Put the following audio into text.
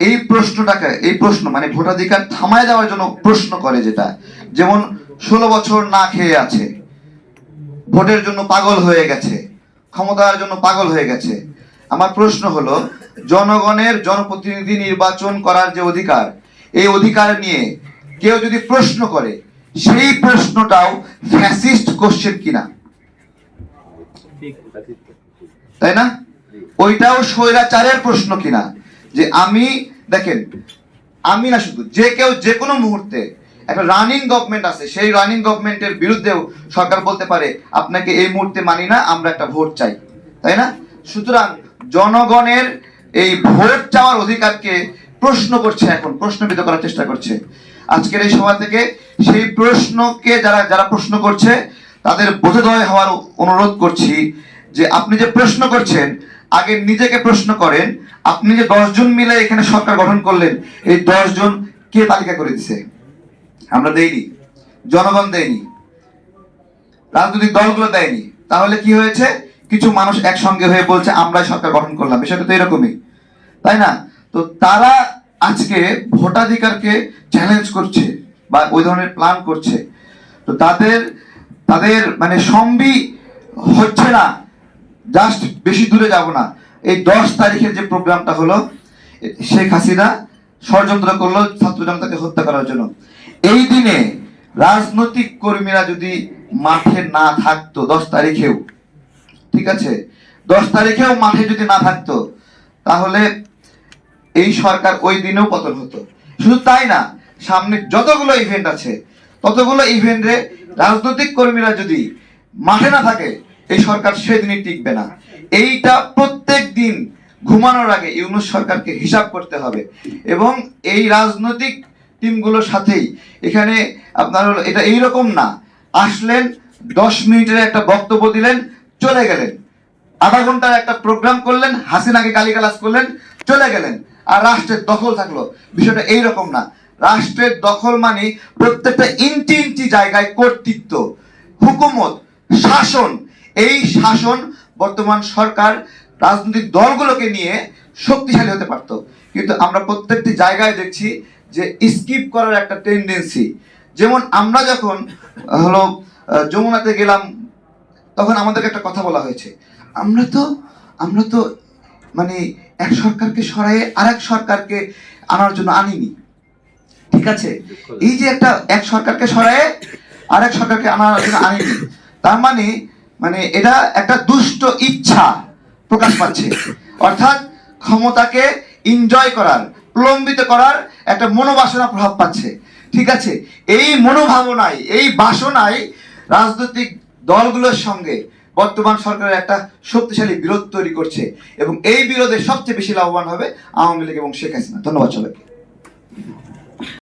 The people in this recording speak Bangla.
এই প্রশ্নটাকে, এই প্রশ্ন মানে ভোটাধিকার থামায় দেওয়ার জন্য প্রশ্ন করে যেটা। যেমন, ষোলো বছর না খেয়ে আছে, ভোটের জন্য পাগল হয়ে গেছে, ক্ষমতার জন্য পাগল হয়ে গেছে। আমার প্রশ্ন হলো, জনগণের জনপ্রতিনিধি নির্বাচন করার যে অধিকার, এই অধিকার নিয়ে কেউ যদি প্রশ্ন করে, সেই প্রশ্নটাও ফ্যাসিস্ট কোশ্চেন কিনা? তাই না? ওইটাও স্বৈরাচারের প্রশ্ন কিনা? যে আমি, দেখেন, আমি না শুধু, যে কেউ যে কোনো মুহূর্তে একটা রানিং গভর্নমেন্ট আছে, সেই রানিং গভর্নমেন্টের বিরুদ্ধেও সরকার বলতে পারে, আপনাকে এই মুহূর্তে মানি না, আমরা একটা ভোট চাই। তাই না? সুতরাং জনগণের এই ভোট চাওয়ার অধিকারকে প্রশ্ন করছে এখন, প্রশ্নবিদ্ধ করার চেষ্টা করছে। আজকের এই সভা থেকে সেই প্রশ্নকে যারা যারা প্রশ্ন করছে, তাদের বোধোদয় হওয়ার অনুরোধ করছি যে আপনি যে প্রশ্ন করছেন আগে নিজেকে প্রশ্ন করেন, আপনি যে দশজন মিলে এখানে সরকার গঠন করলেন, এই দশজন কে তালিকা করে দিছে? আমরা দেইনি, জনগণ দেয়নি রাজনৈতিক দলগুলো দেয়নি। তাহলে কি হয়েছে? কিছু মানুষ একসঙ্গে হয়ে বলছে, আমরাই সরকার গঠন করলাম। বিষয়টা তো এরকমই, তাই না? তো তারা আজকে ভোটাধিকারকে চ্যালেঞ্জ করছে বা ওই ধরনের প্ল্যান করছে। তো তাদের তাদের মানে সম্বি হচ্ছে না। জাস্ট বেশি দূরে যাব না। এই দশ তারিখের যে প্রোগ্রামটা হলো, শেখ হাসিনা ষড়যন্ত্র করল ছাত্র জনতাকে হত্যা করার জন্য। এই দিনে রাজনৈতিক কর্মীরা যদি মাঠে না থাকতো দশ তারিখেও, ঠিক আছে? দশ তারিখেও মাঠে যদি না থাকতো, তাহলে এই সরকার ওই দিনেও পতন হতো। শুধু তাই না, সামনে যতগুলো ইভেন্ট আছে, ততগুলো ইভেন্টে রাজনৈতিক কর্মীরা যদি মাঠে না থাকে এই সরকার সেদিনই টিকবে না। এইটা প্রত্যেক দিন ঘুমানোর আগে ইউনুস সরকারকে হিসাব করতে হবে। এবং এই রাজনৈতিক টিমগুলোর সাথেই এখানে আপনার হলো, এটা এইরকম না। আসলেন, দশ মিনিটের একটা বক্তব্য দিলেন, চলে গেলেন। আধা ঘণ্টার একটা প্রোগ্রাম করলেন, হাসিনাকে গালিগালাজ করলেন, চলে গেলেন। আর রাষ্ট্রের দখল থাকল। বিষয়টা এইরকম না। রাষ্ট্রের দখল মানে প্রত্যেকটা ইঞ্চি ইঞ্চি জায়গায় কর্তৃত্ব, হুকুমত, শাসন এই শাসন বর্তমান সরকার রাজনৈতিক দলগুলোকে নিয়ে শক্তিশালী হতে পারত। কিন্তু আমরা প্রত্যেকটি জায়গায় দেখছি যে স্কিপ করার একটা টেন্ডেন্সি যেমন আমরা যখন হলো যমুনাতে গেলাম তখন আমাদেরকে একটা কথা বলা হয়েছে। আমরা তো আমরা তো মানে এক সরকারকে সরায়ে আর এক সরকারকে আনার জন্য আনিনি। ঠিক আছে? এই যে একটা এক সরকারকে সরায়ে আর এক সরকারকে আনার জন্য আনিনি তার মানে মানে এটা একটা দুষ্ট ইচ্ছা প্রকাশ পাচ্ছে। অর্থাৎ ক্ষমতাকে এনজয় করার, প্রলম্বিত করার একটা মনোবাসনা প্রভাব পাচ্ছে। ঠিক আছে? এই মনোভাবনায় এই বাসনায় রাজনৈতিক দলগুলোর সঙ্গে বর্তমান সরকারের একটা শক্তিশালী বিরোধ তৈরি করছে এবং এই বিরোধে সবচেয়ে বেশি লাভবান হবে আওয়ামী লীগ এবং শেখ হাসিনা। ধন্যবাদ সবাইকে।